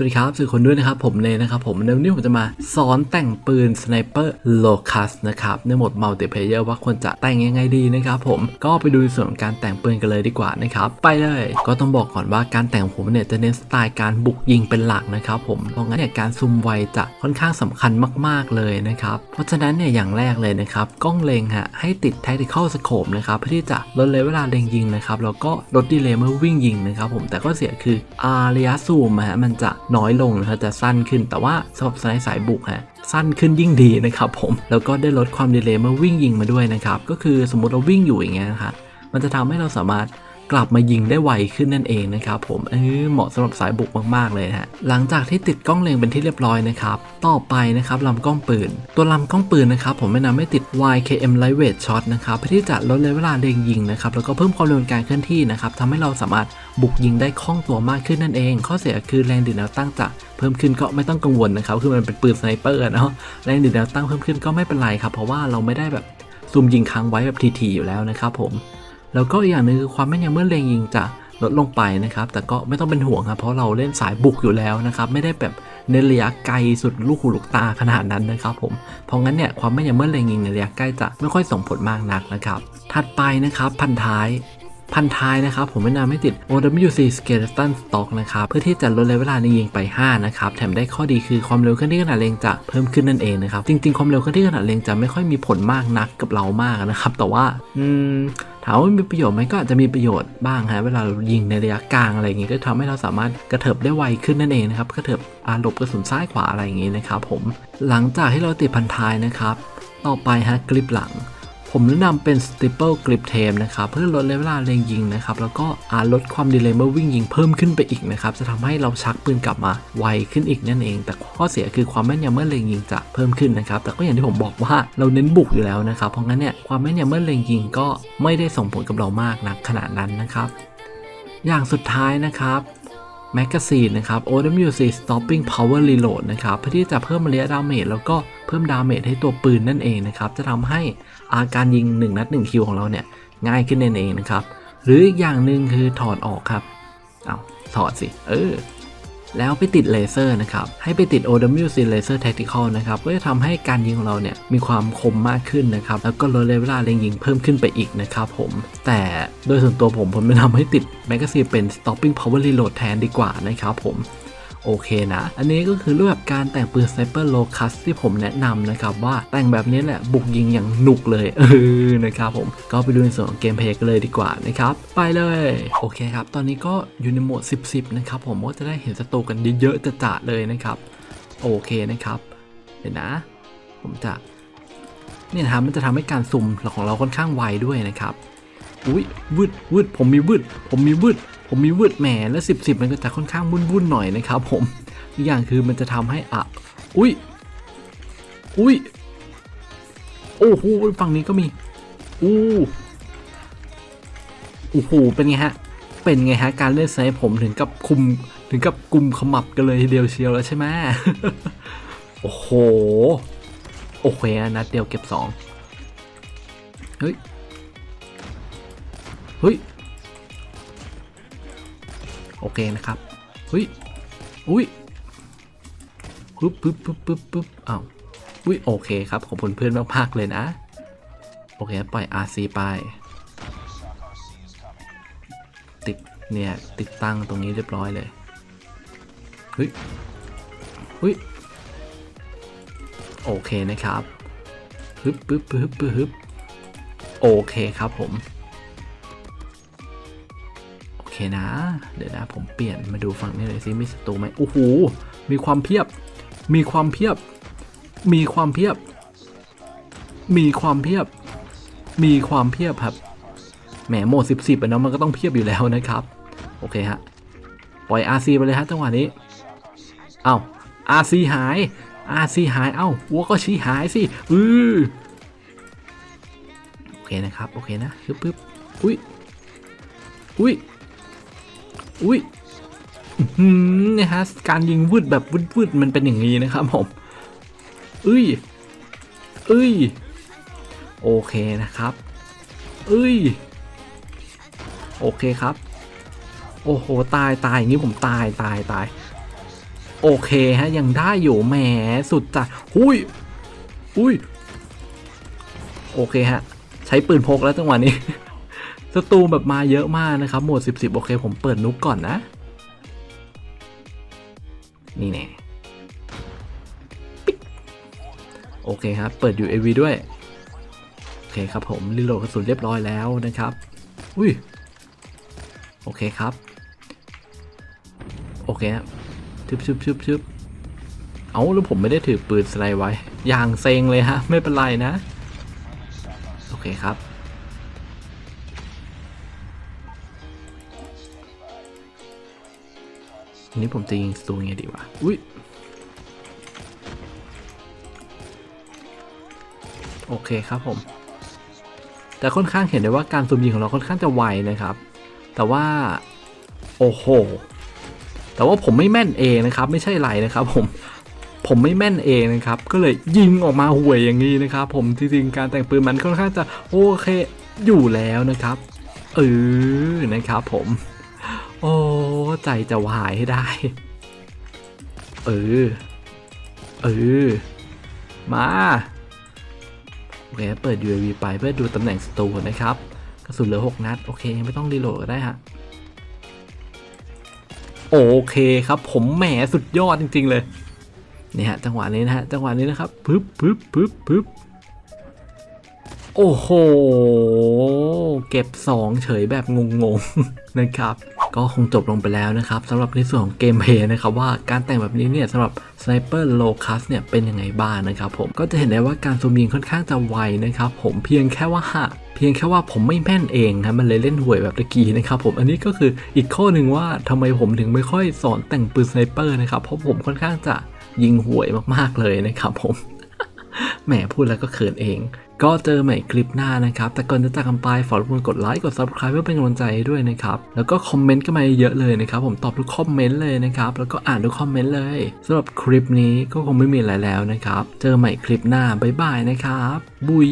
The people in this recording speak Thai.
สวัสดีครับสื่อคนด้วยนะครับผมเลยนะครับผมในวันนี้ผมจะมาสอนแต่งปืนสไนเปอร์โลคัสนะครับในโหมดมัลติเพเยอร์ว่าควรจะแต่งยังไงดีนะครับผมก็ไปดูในส่วนของการแต่งปืนกันเลยดีกว่านะครับไปเลย ก็ต้องบอกก่อนว่าการแต่งของผมเนี่ยจะเน้นสไตล์การบุกยิงเป็นหลักนะครับผมเพราะงั้นเนี่ยการซูมไวจะค่อนข้างสำคัญมาก ๆเลยนะครับเพราะฉะนั้นเนี่ยอย่างแรกเลยนะครับกล้องเล็งฮะให้ติด tactical scope นะครับเพื่อที่จะลดระยะเวลาเล็งยิงนะครับแล้วก็ลดดีเลย์เมื่อวิ่งยิงนะครับผมแต่ก็เสียคืออาระยะซูมฮะมันจะน้อยลงนะครับจะสั้นขึ้น แต่ว่าสำหรับสไนสายบุกฮะสั้นขึ้นยิ่งดีนะครับผมแล้วก็ได้ลดความดีเลย์เมื่อวิ่งยิงมาด้วยนะครับก็คือสมมติเราวิ่งอยู่อย่างเงี้ยนะครับมันจะทำให้เราสามารถ กลับมายิงได้ไวขึ้นนั่นเองนะครับผมเออเหมาะสำหรับสายบุกมากๆเลยฮะหลังจากที่ติดกล้องเล็งเป็นที่เรียบร้อยนะครับต่อไปนะครับลำกล้องปืน ตัวลำกล้องปืนนะครับผมแนะนำให้ติด YKM Lightweight Shot นะครับเพื่อที่จะลดระยะเวลาเล็งยิงนะครับแล้วก็เพิ่มความเร็วการเคลื่อนที่นะครับทำให้เราสามารถบุกยิงได้คล่องตัวมากขึ้นนั่นเอง ข้อเสียคือแรงดีดแนวตั้งจะเพิ่มขึ้นก็ไม่ต้องกังวลนะครับคือมันเป็นปืนสไนเปอร์เนาะแรงดีดแนวตั้งเพิ่มขึ้นก็ไม่เป็นไรครับเพราะว่าเราไม่ได้แบบซูมยิงค้างไว้แบบทีๆอยู่แล้วนะครับผม แล้วก็อีกอย่างหนึงคือความแม่นยำเมื่อเล็งยิงจะลดลงไปนะครับ แต่ก็ไม่ต้องเป็นห่วงครับ เพราะเราเล่นสายบุกอยู่แล้วนะครับ ไม่ได้แบบในระยะไกลสุดลูกหูลูกตาขนาดนั้นนะครับผม เพราะงั้นเนี่ยความแม่นยำเมื่อเล็งยิงในระยะใกล้จะไม่ค่อยส่งผลมากนักนะครับ ถัดไปนะครับพันท้ายพันท้ายนะครับ ผมแนะนำให้ติด OWC Skeleton Stock นะครับ เพื่อที่จะลดระยะเวลาในยิงไป 5 นะครับ แถมได้ข้อดีคือความเร็วเคลื่อนที่ขนาดเล็งจะเพิ่มขึ้นนั่นเองนะครับ จริง ๆ ความเร็วเคลื่อนที่ขนาดเล็งจะไม่ค่อยมีผลมากนักกับเรามากนะครับ แต่ว่า อืม ถามว่ามีประโยชน์ไหมก็อาจจะมีประโยชน์บ้างฮะเวลาเรายิงในระยะกลางอะไรอย่างงี้ก็ทำให้เราสามารถกระเถิบได้ไวขึ้นนั่นเองนะครับกระเถิบอาหลบกระสุนซ้ายขวาอะไรอย่างงี้นะครับผมหลังจากที่เราติดพันท้ายนะครับ ต่อไปฮะกริปหลัง ผมแนะนำเป็น Staple Grip Tape นะครับเพื่อลดเวลาเล็งยิงนะครับแล้วก็อาลดความดีเลย์เมื่อวิ่งยิงเพิ่มขึ้นไปอีกนะครับจะทำให้เราชักปืนกลับมาไวขึ้นอีกนั่นเอง แต่ข้อเสียคือความแม่นยำเมื่อเล็งยิงจะเพิ่มขึ้นนะครับแต่ก็อย่างที่ผมบอกว่าเราเน้นบุกอยู่แล้วนะครับเพราะงั้นเนี่ยความแม่นยำเมื่อเล็งยิงก็ไม่ได้ส่งผลกับเรามากนักขนาดนั้นนะครับอย่างสุดท้ายนะครับ แมกกาซีนนะครับ OWC Stopping Power Reload นะครับเพื่อที่จะเพิ่มระยะดาเมจแล้วก็เพิ่มดาเมจให้ตัวปืนนั่นเองนะครับ จะทำให้อาการยิง1นัด1คิวของเราเนี่ยง่ายขึ้นนั่นเองนะครับ หรืออีกอย่างหนึ่งคือถอดออกครับ เอาถอดสิ เออ แล้วไปติดเลเซอร์นะครับ ให้ไปติด OWC Laser Tactical นะครับ ก็จะทำให้การยิงของเราเนี่ยมีความคมมากขึ้นนะครับ แล้วก็ลดเวลาเล็งยิงเพิ่มขึ้นไปอีกนะครับผม แต่โดยส่วนตัวผมผมแนะนำให้ติดแมกกาซีนเป็น Stopping Power Reload แทนดีกว่านะครับผม โอเคนะ อันนี้ก็คือรูปแบบการแต่งปืน Sniper Locus ที่ผมแนะนำนะครับว่าแต่งแบบนี้แหละบุกยิงอย่างหนุกเลยเออนะครับผมก็ไปดูในส่วนของเกมเพลย์กันเลยดีกว่านะครับไปเลยโอเคครับ ตอนนี้ก็อยู่ในโหมด 10 10 นะครับผมก็จะได้เห็นศัตรูกันเยอะๆจะๆเลยนะครับ โอเคนะครับเดี๋ยวนะ ผมจะเนี่ยนะครับมันจะทำให้การซุ่มของเราค่อนข้างไวด้วยนะครับ อุ้ยวืดวืดผมมีวืดผมมีวืด ผมมีวืดแหมแล้วสิบสิบมันก็จะค่อนข้างวุ่นวุ่นๆหน่อยนะครับผมอีกอย่างคือมันจะทำให้อะอุ้ยอุ้ยโอ้โหฝั่งนี้ก็มีอู้โอ้โหเป็นไงฮะเป็นไงฮะการเล่นไซผมถึงกับคุมถึงกับกลุ่มขมับกันเลยทีเดียวเชียวแล้วใช่ไหมโอ้โหโอเคนะนัดเดียวเก็บสองเฮ้ยเฮ้ย โอเคนะครับเฮ้ยอุ้ยปึ๊บปึ๊บปึ๊บปึ๊บปึ๊บอ้าวอุ้ยโอเคครับขอบคุณเพื่อนมากๆเลยนะ โอเคปล่อย RC ไป ติดเนี่ยติดตั้งตรงนี้เรียบร้อยเลยเฮ้ยเฮ้ยโอเคนะครับปึ๊บปึ๊บปึ๊บปึ๊บโอเคครับผม นะ เดี๋ยวนะผมเปลี่ยนมาดูฝั่งนี้เลยสิมีศัตรูไหมโอ้โหมีความเพียบ มีความเพียบ มีความเพียบ มีความเพียบ มีความเพียบครับแหมโหมดสิบสิบเนาะมันก็ต้องเพียบอยู่แล้วนะครับ โอเคฮะปล่อย RC ไปเลยฮะจังหวะนี้ เอ้า RC หาย RC หาย เอ้าวัวก็ชี้หายสิ อือโอเคนะครับ โอเคนะปึ๊บปึ๊บอุ้ยอุ้ย อุ้ยนี่ยฮะการยิงวืดแบบวืดวืดมันเป็นอย่างนี้นะครับผมเอ้ยเอ้ยโอเคนะครับเอ้ยโอเคครับ โอ้โหตายตายอย่างนี้ผมตายตายตายโอเคฮะยังได้อยู่แหมสุดจัดอุ้ยอุ้ยโอเคฮะใช้ปืนพกแล้วจังหวะนี้ ศัตรูแบบมาเยอะมากนะครับโหมด 10 10 โอเค ผมเปิดนุกก่อนนะ นี่แน่โอเคครับ เปิด UAV ด้วย โอเคครับผมรีโหลดกระสุนเรียบร้อยแล้วนะครับ อุ้ย โอเคครับ โอเคครับชึบชึบชึบชึบเอาแล้วผมไม่ได้ถือปืนสไลด์ไว้ อย่างเซ็งเลยฮะ ไม่เป็นไรนะ โอเคครับ อันนี้ผมจะยิงสตูไงดีวะ อุ้ย โอเคครับผม แต่ค่อนข้างเห็นได้ว่าการซูมยิงของเราค่อนข้างจะไวนะครับ แต่ว่า โอ้โห แต่ว่าผมไม่แม่นเองนะครับ ไม่ใช่ไรนะครับ ผม ผมไม่แม่นเองนะครับ ก็เลยยิงออกมาห่วยอย่างนี้นะครับ ผม จริงๆ การแต่งปืนมันค่อนข้างจะโอเคอยู่แล้วนะครับ เออ นะครับผม โอ้ใจจะวายให้ได้ เออ เออ มาโอเคเปิด UAV ไปเพื่อดูตำแหน่งศัตรูนะครับ กระสุนเหลือ 6 นัด โอเคไม่ต้องรีโหลดก็ได้ฮะ โอเคครับผมแหมสุดยอดจริง ๆ เลยนี่ฮะจังหวะนี้นะฮะ จังหวะนี้นะครับปึ๊บปึ๊บปึ๊บปึ๊บ โอ้โห เก็บ 2 เฉยแบบงงๆนะครับ ก็คงจบลงไปแล้วนะครับสำหรับในส่วนของเกมเพย์นะครับว่าการแต่งแบบนี้เนี่ยสำหรับ Sniper Locust เนี่ยเป็นยังไงบ้างนะครับผมก็จะเห็นได้ว่าการซูมยิงค่อนข้างจะไวนะครับผมเพียงแค่ว่าเพียงแค่ว่าผมไม่แม่นเองครับมันเลยเล่นห่วยแบบตะกี้นะครับผมอันนี้ก็คืออีกข้อหนึ่งว่าทำไมผมถึงไม่ค่อยสอนแต่งปืนสไนเปอร์นะครับเพราะผมค่อนข้างจะยิงห่วยมากๆเลยนะครับผมแหมพูดแล้วก็เขินเอง ก็เจอใหม่คลิปหน้านะครับ แต่ก่อนจะจากกันไปฝากรบกวนกดไลค์กด subscribe เพื่อเป็นกำลังใจให้ด้วยนะครับ แล้วก็คอมเมนต์กันมาเยอะเลยนะครับ ผมตอบทุกคอมเมนต์เลยนะครับ แล้วก็อ่านทุกคอมเมนต์เลยสำหรับคลิปนี้ก็คงไม่มีอะไรแล้วนะครับ เจอใหม่คลิปหน้าบ๊ายบายนะครับบุย